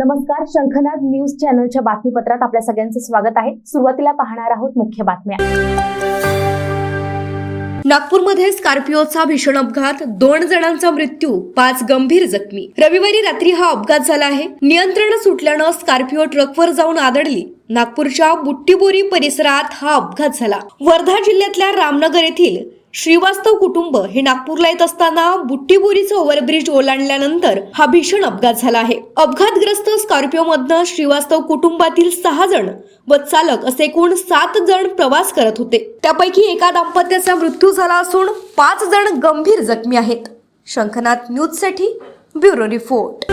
नमस्कार शंखनाद न्यूज चॅनलच्या बातमीपत्रात आपल्या सगळ्यांचं स्वागत आहे. सुरुवातीला पाहणार आहोत मुख्य बातम्या. नागपूरमध्ये स्कॉर्पिओचा भीषण अपघात दोन जणांचा मृत्यू पाच गंभीर जखमी. रविवारी रात्री हा अपघात झाला आहे. नियंत्रण सुटल्यानं स्कॉर्पिओ ट्रकवर जाऊन आदळली. नागपूरच्या बुट्टीबोरी परिसरात हा अपघात झाला. वर्धा जिल्ह्यातल्या रामनगर येथील श्रीवास्तव कुटुंब हे नागपूरला येत असताना बुट्टीबोरीचं ओव्हरब्रिज ओलांडल्यानंतर हा भीषण अपघात झाला आहे. अपघातग्रस्त स्कॉर्पिओ मधनं श्रीवास्तव कुटुंबातील सहा जण व चालक असे एकूण सात जण प्रवास करत होते. त्यापैकी एका दाम्पत्याचा मृत्यू झाला असून पाच जण गंभीर जखमी आहेत. शंखनाथ न्यूजसाठी ब्युरो रिपोर्ट.